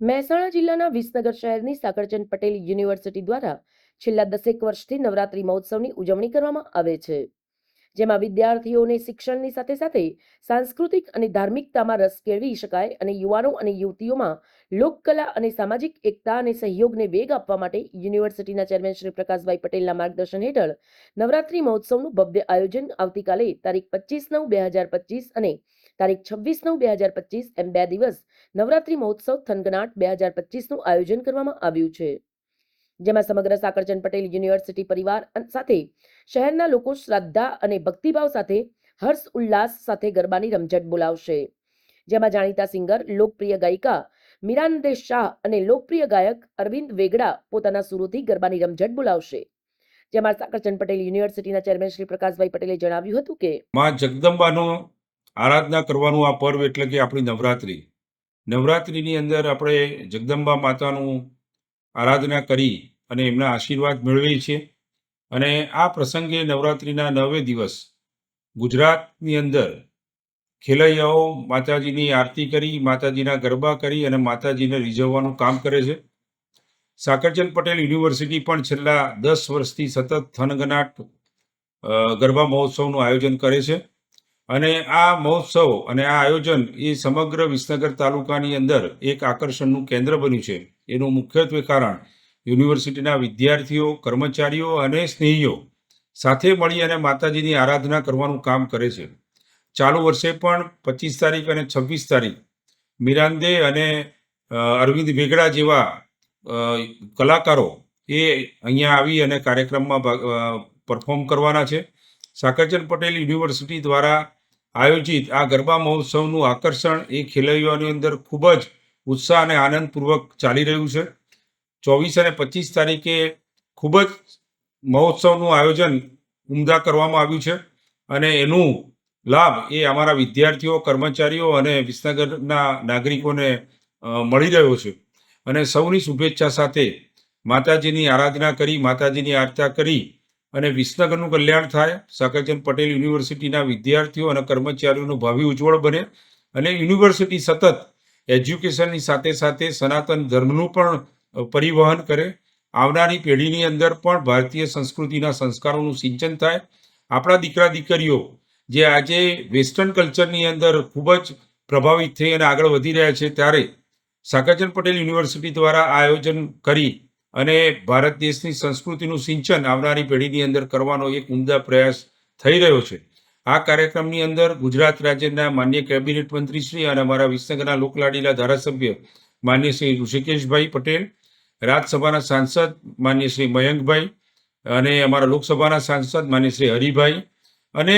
મહેસાણા જિલ્લાના વિસનગર શહેરની સાકરચંદ પટેલ યુનિવર્સિટી દ્વારા છેલ્લા દસેક વર્ષથી નવરાત્રી મહોત્સવની ઉજવણી કરવામાં આવે છે. જેમાં વિદ્યાર્થીઓને શિક્ષણની સાથે સાથે સાંસ્કૃતિક અને ધાર્મિકતામાં રસ કેળવી શકાય અને યુવાનો અને યુવતીઓમાં લોકકલા અને સામાજિક એકતા અને સહયોગને વેગ આપવા માટે યુનિવર્સિટીના ચેરમેન શ્રી પ્રકાશભાઈ પટેલના માર્ગદર્શન હેઠળ નવરાત્રી મહોત્સવનું ભવ્ય આયોજન આવતીકાલે તારીખ પચીસ નવ બે હજાર પચીસ અને તારીખ છવ્વીસ નવ બે હજાર પચીસ એમ બે દિવસ નવરાત્રી મહોત્સવ થનગનાટ બે હજાર પચીસનું આયોજન કરવામાં આવ્યું છે. જેમાં સમગ્ર સાકરચંદ પટેલ યુનિવર્સિટી પરિવાર સાથે શહેરના લોકો શ્રદ્ધા અને ભક્તિભાવ સાથે હર્ષ ઉલ્લાસ સાથે ગરબાની રમઝટ બોલાવશે. જેમાં જાણીતા સિંગર, લોકપ્રિય ગાયિકા મીરાનંદે શાહ અને લોકપ્રિય ગાયક અરવિંદ વેગડા પોતાના સુરોથી ગરબાની રમઝટ બોલાવશે. જેમાં સાકરચંદ પટેલ યુનિવર્સિટીના ચેરમેન શ્રી પ્રકાશભાઈ પટેલે જણાવ્યું હતું કે માં જગદંબાનો આરાધના કરવાનું આ પર્વ એટલે કે આપણી નવરાત્રિ. નવરાત્રિની અંદર આપણે જગદંબા માતાનું આરાધના કરી અને એમના આશીર્વાદ મેળવીએ છીએ અને આ પ્રસંગે નવરાત્રિના નવે દિવસ ગુજરાતની અંદર ખેલૈયાઓ માતાજીની આરતી કરી, માતાજીના ગરબા કરી અને માતાજીને રીઝવવાનું કામ કરે છે. સાકરચંદ પટેલ યુનિવર્સિટી પણ છેલ્લા દસ વર્ષથી સતત થનગનાટ ગરબા મહોત્સવનું આયોજન કરે છે. અને આ મહોત્સવ અને આ આયોજન એ સમગ્ર વિસનગર તાલુકાની અંદર એક આકર્ષણનું કેન્દ્ર બન્યું છે. એનું મુખ્યત્વે કારણ યુનિવર્સિટીના વિદ્યાર્થીઓ, કર્મચારીઓ અને સ્નેહીઓ સાથે મળી અને માતાજીની આરાધના કરવાનું કામ કરે છે. ચાલુ વર્ષે પણ પચીસ તારીખ અને છવ્વીસ તારીખ મિરાંદે અને અરવિંદ વેગડા જેવા કલાકારો એ અહીંયા આવી અને કાર્યક્રમમાં પરફોર્મ કરવાના છે. સાકરચંદ પટેલ યુનિવર્સિટી દ્વારા આયોજિત આ ગરબા મહોત્સવનું આકર્ષણ એ ખેલૈયાઓની અંદર ખૂબ જ ઉત્સાહ અને આનંદપૂર્વક ચાલી રહ્યું છે. ચોવીસ અને પચીસ તારીખે ખૂબ જ મહોત્સવનું આયોજન ઉમદા કરવામાં આવ્યું છે અને એનું લાભ એ અમારા વિદ્યાર્થીઓ, કર્મચારીઓ અને વિસનગરના નાગરિકોને મળી રહ્યો છે. અને સૌની શુભેચ્છા સાથે માતાજીની આરાધના કરી, માતાજીની આરતા કરી અને વિસનગરનું કલ્યાણ થાય. સાકરચંદ પટેલ યુનિવર્સિટીના વિદ્યાર્થીઓ અને કર્મચારીઓનું ભાવિ ઉજ્જવળ બને અને યુનિવર્સિટી સતત એજ્યુકેશનની સાથે સાથે સનાતન ધર્મનું પણ પરિવહન કરે. આવનારી પેઢીની અંદર પણ ભારતીય સંસ્કૃતિના સંસ્કારોનું સિંચન થાય. આપણા દીકરા દીકરીઓ, જે આજે વેસ્ટર્ન કલ્ચરની અંદર ખૂબ જ પ્રભાવિત થઈ અને આગળ વધી રહ્યા છે, ત્યારે સાકરચંદ પટેલ યુનિવર્સિટી દ્વારા આયોજન કરી અને ભારત દેશની સંસ્કૃતિનું સિંચન આવનારી પેઢીની અંદર કરવાનો એક ઉમદા પ્રયાસ થઈ રહ્યો છે. આ કાર્યક્રમની અંદર ગુજરાત રાજ્યના માન્ય કેબિનેટ મંત્રી શ્રી અને અમારા વિસનગરના લોકલાડીલા ધારાસભ્ય માન્ય શ્રી ઋષિકેશભાઈ પટેલ રાજ્યસભાના સાંસદ માન્ય શ્રી મયંકભાઈ અને અમારા લોકસભાના સાંસદ માન્ય શ્રી હરિભાઈ અને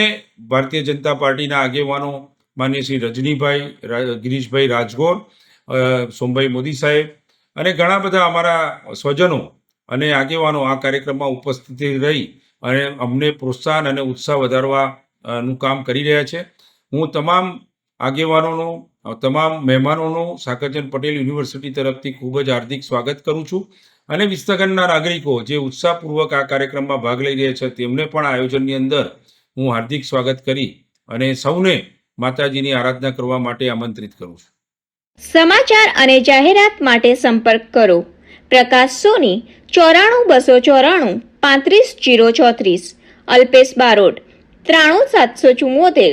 ભારતીય જનતા પાર્ટીના આગેવાનો માન્ય શ્રી રજનીભાઈ ગિરીશભાઈ રાજગોર સોમભાઈ મોદી સાહેબ અને ઘણા બધા અમારા સ્વજનો અને આગેવાનો આ કાર્યક્રમમાં ઉપસ્થિત રહી અને અમને પ્રોત્સાહન અને ઉત્સાહ વધારવા નું કામ કરી રહ્યા છે. હું તમામ આગેવાનોનો તમામ મહેમાનોનો સાકરચંદ પટેલ યુનિવર્સિટી તરફથી ખૂબ જ હાર્દિક સ્વાગત કરું છું. અને વિસનગરના નાગરિકો જે ઉત્સાહપૂર્વક આ કાર્યક્રમમાં ભાગ લઈ રહ્યા છે, તેમને પણ આયોજનની અંદર હું હાર્દિક સ્વાગત કરી અને સૌને માતાજીની આરાધના કરવા માટે આમંત્રિત કરું છું. સમાચાર અને જાહેરાત માટે સંપર્ક કરો. પ્રકાશ સોની, ચોરાણું બસો ચોરાણું, પાંત્રીસ જીરો ચોત્રીસ, અલ્પેશ બારોટ, ત્રાણું સાતસો ચુમ્મોતેર